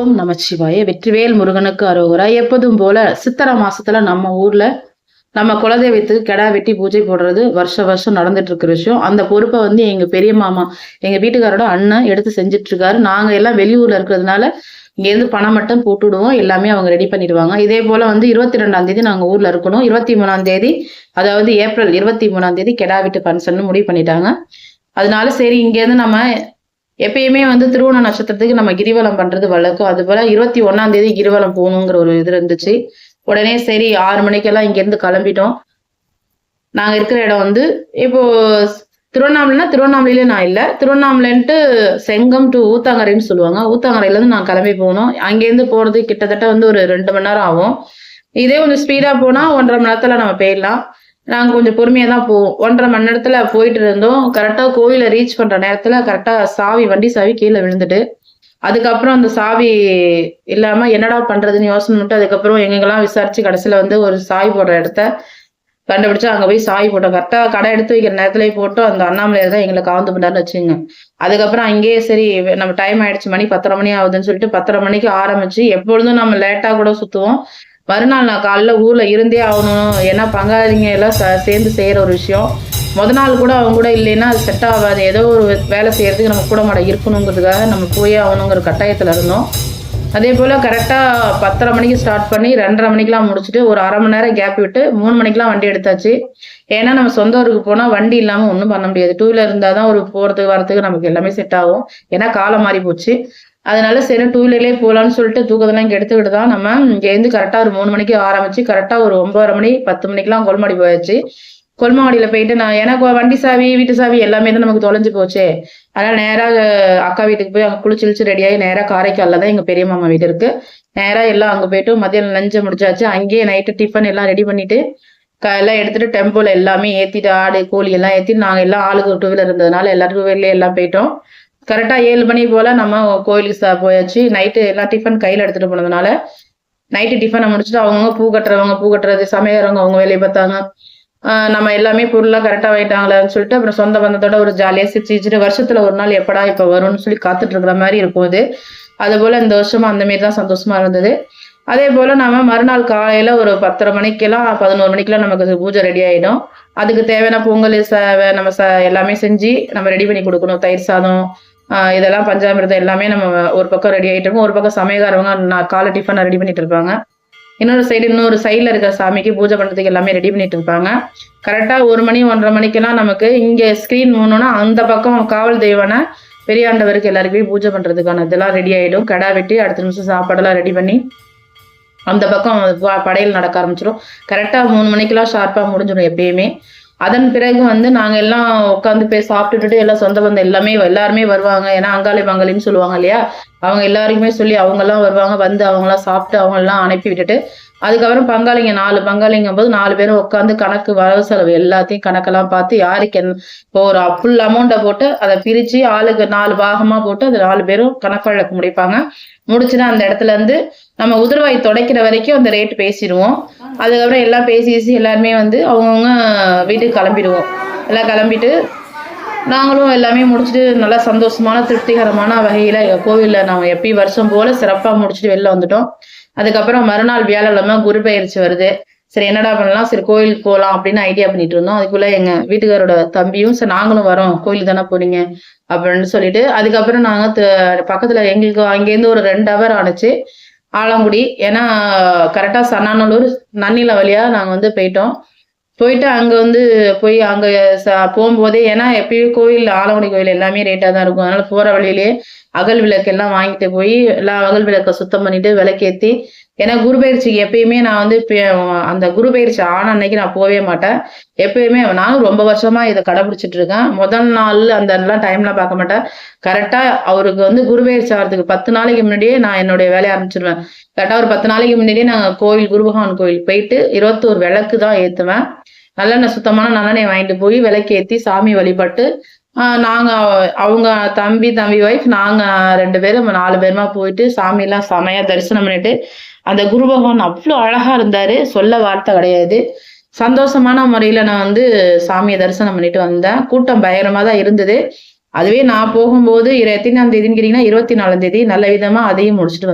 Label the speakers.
Speaker 1: ஓம் நமச்சிவாய. வெற்றிவேல் முருகனுக்கு அரோகரா. எப்போதும் போல சித்திரை மாசத்துல நம்ம ஊர்ல நம்ம குலதெய்வத்துக்கு கெடா வெட்டி பூஜை போடுறது வருஷ வருஷம் நடந்துட்டு இருக்கிற விஷயம். அந்த பொறுப்பை வந்து எங்க பெரிய மாமா எங்க வீட்டுக்காரோட அண்ணன் எடுத்து செஞ்சுட்டு இருக்காரு நாங்க எல்லாம் வெளியூர்ல இருக்கிறதுனால இங்க இருந்து பணம் மட்டும் போட்டுடுவோம். எல்லாமே அவங்க ரெடி பண்ணிடுவாங்க. இதே போல வந்து இருபத்தி ரெண்டாம் தேதி நாங்க ஊர்ல இருக்கணும். இருபத்தி மூணாம் தேதி அதாவது ஏப்ரல் இருபத்தி மூணாம் தேதி கெடா வெட்டு ஃபங்க்ஷன் முடிவு பண்ணிட்டாங்க. அதனால சரி இங்க இருந்து நம்ம எப்பயுமே வந்து திருவோண நட்சத்திரத்துக்கு நம்ம கிரிவலம் பண்றது வழக்கம். அது போல இருபத்தி ஒன்னாம் தேதி கிரிவலம் போகணுங்கிற ஒரு இது இருந்துச்சு. உடனே சரி ஆறு மணிக்கெல்லாம் இங்க இருந்து கிளம்பிட்டோம். நாங்க இருக்கிற இடம் வந்து இப்போ திருவண்ணாமலைனா திருவண்ணாமலையில நான் இல்லை. திருவண்ணாமலைன்ட்டு செங்கம் டு ஊத்தாங்கரைன்னு சொல்லுவாங்க. ஊத்தாங்கரையில இருந்து நான் கிளம்பி போகணும். அங்கேருந்து போறது கிட்டத்தட்ட வந்து ஒரு ரெண்டு மணி நேரம் ஆகும். இதே கொஞ்சம் ஸ்பீடா போனா ஒன்றரை மணி நேரத்துல நம்ம போயிடலாம். நாங்கள் கொஞ்சம் பொறுமையாக தான் போவோம். ஒன்றரை மணி நேரத்தில் போயிட்டு இருந்தோம். கரெக்டாக கோயிலை ரீச் பண்ணுற நேரத்தில் கரெக்டாக சாவி வண்டி சாவி கீழே விழுந்துட்டு அதுக்கப்புறம் அந்த சாவி இல்லாமல் என்னடா பண்ணுறதுன்னு யோசனை பண்ணிட்டு அதுக்கப்புறம் எங்கெங்கெல்லாம் விசாரித்து கடைசியில் வந்து ஒரு சாய் போடுற இடத்த கண்டுபிடிச்சு அங்கே போய் சாய் போட்டோம். கரெக்டாக கடை எடுத்து வைக்கிற நேரத்துலேயே போட்டு அந்த அண்ணாமலையார் தான் எங்களை காந்து பண்ணாருன்னு வச்சுங்க அதுக்கப்புறம் அங்கேயே சரி நம்ம டைம் ஆயிடுச்சு. மணி பத்தரை மணி ஆகுதுன்னு சொல்லிட்டு பத்தரை மணிக்கு ஆரம்பிச்சு எப்பொழுதும் நம்ம லேட்டாக கூட சுற்றுவோம் மறுநாள் நான் காலைல ஊரில் இருந்தே ஆகணும். ஏன்னா பங்காளிங்க எல்லாம் சேர்ந்து செய்கிற ஒரு விஷயம். முத நாள் கூட அவங்க கூட இல்லைன்னா அது செட் ஆகாது. ஏதோ ஒரு வேலை செய்யறதுக்கு நம்ம கூட மாட இருக்கணுங்கிறதுக்காக நம்ம போயே ஆகணுங்கிற கட்டாயத்தில் இருந்தோம். அதே போல் கரெக்டாக பத்தரை மணிக்கு ஸ்டார்ட் பண்ணி ரெண்டரை மணிக்கெலாம் முடிச்சுட்டு ஒரு அரை மணி நேரம் கேப் விட்டு மூணு மணிக்கெலாம் வண்டி எடுத்தாச்சு. ஏன்னா நம்ம சொந்த ஊருக்கு போனால் வண்டி இல்லாமல் ஒன்றும் பண்ண முடியாது. டூ வீலர் இருந்தால் தான் ஒரு போகிறதுக்கு வரத்துக்கு நமக்கு எல்லாமே செட் ஆகும். ஏன்னா காலம் மாறி போச்சு. அதனால சரி டூ வீலர்லேயே போகலான்னு சொல்லிட்டு தூக்கத்தெல்லாம் இங்கே எடுத்துக்கிட்டு தான் நம்ம இங்கேருந்து கரெக்டாக ஒரு மூணு மணிக்கு ஆரம்பித்து கரெக்டாக ஒரு ஒன்பதரை மணி பத்து மணிக்கெலாம் கொல்மாடி போயாச்சு. கொல்மாவடியில் போயிட்டு நான் ஏன்னா வண்டி சாவி வீட்டு சாவி எல்லாமே தான் நமக்கு தொலைஞ்சு போச்சே. அதனால் நேராக அக்கா வீட்டுக்கு போய் அங்கே குளிச்சு ரெடியாகி நேராக காரைக்காலில் தான் எங்கள் பெரிய மாமா வீடு இருக்குது நேராக எல்லாம் அங்கே போயிட்டு மதியம் லஞ்சை முடிச்சாச்சு. அங்கேயே நைட்டு டிஃபன் எல்லாம் ரெடி பண்ணிட்டு எல்லாம் எடுத்துட்டு டெம்போல எல்லாமே ஏற்றிட்டு ஆடு கோழி எல்லாம் ஏற்றிட்டு நாங்கள் எல்லாம் ஆளுக்கு டூ வீலர் இருந்ததுனால எல்லாருக்கும் வெளியே எல்லாம் போயிட்டோம். கரெக்டாக ஏழு மணி போல் நம்ம கோயிலுக்கு சா போயாச்சு. நைட்டு எல்லாம் டிஃபன் கையில் எடுத்துகிட்டு போனதுனால நைட்டு டிஃபனை முடிச்சுட்டு அவங்கவுங்க பூ கட்டுறவங்க பூ கட்டுறது சமையறவங்க அவங்க வேலையை பார்த்தாங்க. நம்ம எல்லாமே பொருளாக கரெக்டாக வாங்கிட்டாங்களான்னு சொல்லிட்டு அப்புறம் சொந்த பந்தத்தோட ஒரு ஜாலியாக சிரிச்சுட்டு வருஷத்தில் ஒரு நாள் எப்படா இப்போ வரும்னு சொல்லி காத்துட்டு இருக்கிற மாதிரி இருக்கும் அது அதுபோல் இந்த வருஷமும் அந்த மாரி தான் சந்தோஷமா இருந்தது. அதே போல் நம்ம மறுநாள் காலையில் ஒரு பத்தரை மணிக்கெல்லாம் பதினோரு மணிக்கெல்லாம் நமக்கு பூஜை ரெடி ஆகிடும் அதுக்கு தேவையான பொங்கல் சேவை நம்ம ச எல்லாமே செஞ்சு நம்ம ரெடி பண்ணி கொடுக்கணும். தயிர் சாதம் இதெல்லாம் பஞ்சாமிரதம் எல்லாமே நம்ம ஒரு பக்கம் ரெடி ஆகிட்டு இருக்கோம். ஒரு பக்கம் சமயக்காரவங்க நான் காலை டிஃபனை ரெடி பண்ணிட்டு இருப்பாங்க. இன்னொரு சைடு இன்னொரு சைடில் இருக்கிற சாமிக்கு பூஜை பண்ணுறதுக்கு எல்லாமே ரெடி பண்ணிட்டு இருப்பாங்க. கரெக்டாக ஒரு மணி ஒன்றரை மணிக்கெல்லாம் நமக்கு இங்கே ஸ்க்ரீன் மூணுன்னா அந்த பக்கம் காவல் தெய்வான பெரியாண்டவருக்கு எல்லாருக்குமே பூஜை பண்ணுறதுக்கான இதெல்லாம் ரெடி ஆகிடும் கடா வெட்டி அடுத்த நிமிஷம் சாப்பாடெல்லாம் ரெடி பண்ணி அந்த பக்கம் படையல் நடக்க ஆரம்பிச்சிடும் கரெக்டாக மூணு மணிக்கெல்லாம் ஷார்ப்பாக முடிஞ்சிடும் எப்பயுமே. அதன் பிறகு வந்து நாங்கள் எல்லாம் உட்காந்து போய் சாப்பிட்டுட்டு எல்லாம் சொந்த பந்தம் எல்லாமே எல்லாருமே வருவாங்க. ஏன்னா அங்காளி பங்காளின்னு சொல்லுவாங்க இல்லையா? அவங்க எல்லாருக்குமே சொல்லி அவங்கெல்லாம் வருவாங்க வந்து அவங்களாம் சாப்பிட்டு அவங்கெல்லாம் அனுப்பி விட்டுட்டு அதுக்கப்புறம் பங்காளிங்க நாலு பங்காளிங்கும் போது நாலு பேரும் உட்காந்து கணக்கு வரவு செலவு எல்லாத்தையும் கணக்கெல்லாம் பார்த்து யாருக்கு என் இப்போ ஒரு ஃபுல் அமௌண்ட்டை போட்டு அதை பிரித்து ஆளுக்கு நாலு பாகமாக போட்டு அது நாலு பேரும் கணக்கு வழக்கு முடிப்பாங்க. முடிச்சுன்னா அந்த இடத்துல இருந்து நம்ம உதிர்வாய் தொடக்கிற வரைக்கும் அந்த ரேட்டு பேசிடுவோம். அதுக்கப்புறம் எல்லாம் பேசி பேசி எல்லாருமே வந்து அவங்கவுங்க வீட்டுக்கு கிளம்பிடுவோம். எல்லாம் கிளம்பிட்டு நாங்களும் எல்லாமே முடிச்சுட்டு நல்லா சந்தோஷமான திருப்திகரமான வகையில் கோவிலில் நாங்கள் எப்பயும் வருஷம் போல் சிறப்பாக முடிச்சுட்டு வெளில வந்துட்டோம். அதுக்கப்புறம் மறுநாள் வியாழக்கிழமை குரு பயிற்சி வருது. சரி என்னடா பண்ணலாம்? சரி கோயிலுக்கு போகலாம் அப்படின்னு ஐடியா பண்ணிட்டு இருந்தோம். அதுக்குள்ளே எங்கள் வீட்டுக்காரோட தம்பியும் சரி நாங்களும் வரோம். கோயிலுக்கு தானே போறீங்க அப்படின்னு சொல்லிட்டு அதுக்கப்புறம் நாங்கள் பக்கத்தில் எங்களுக்கு அங்கேருந்து ஒரு ரெண்டு ஹவர் ஆனிச்சு. ஆலங்குடி. ஏன்னா கரெக்டாக சன்னானூர் நன்னில வழியாக நாங்கள் வந்து போயிட்டோம். போயிட்டு அங்க வந்து போய் அங்க போகும்போதே ஏன்னா எப்பயும் கோயில் ஆலங்குடி கோயில் எல்லாமே ரேட்டாக தான் இருக்கும். அதனால போற வழியிலேயே அகல் விளக்கு எல்லாம் வாங்கிட்டு போய் எல்லா அகல் விளக்கை சுத்தம் பண்ணிட்டு விளக்கேற்றி ஏன்னா குரு பயிற்சிக்கு எப்பயுமே நான் வந்து அந்த குரு பயிற்சி ஆன அன்னைக்கு நான் போகவே மாட்டேன். எப்பயுமே நானும் ரொம்ப வருஷமா இதை கடைபிடிச்சிட்டு இருக்கேன். முதல் நாள் அந்த எல்லாம் டைம்லாம் பார்க்க மாட்டேன். கரெக்டா அவருக்கு வந்து குரு பயிற்சி ஆகிறதுக்கு பத்து நாளைக்கு முன்னாடியே நான் என்னுடைய வேலையை ஆரம்பிச்சிருவேன். கரெக்டா ஒரு பத்து நாளைக்கு முன்னாடியே நான் கோவில் குருபகவான் கோயில் போயிட்டு இருபத்தோரு விளக்கு தான் ஏத்துவேன். நல்லெண்ணெய் சுத்தமான நல்லெண்ணெய் வாங்கிட்டு போய் விளக்கு ஏற்றி சாமி வழிபட்டு நாங்கள் அவங்க தம்பி தம்பி ஒய்ஃப் நாங்கள் ரெண்டு பேரும் நாலு பேருமா போயிட்டு சாமியெல்லாம் செமையா தரிசனம் பண்ணிட்டு அந்த குரு பகவான் அவ்வளோ அழகா இருந்தாரு. சொல்ல வார்த்தை கிடையாது. சந்தோஷமான முறையில நான் வந்து சாமியை தரிசனம் பண்ணிட்டு வந்தேன். கூட்டம் பயங்கரமா தான் இருந்தது. அதுவே நான் போகும்போது எத்தனாம் தேதின்னு கேட்டீங்கன்னா இருபத்தி நாலாம் தேதி நல்ல விதமா அதையும் முடிச்சுட்டு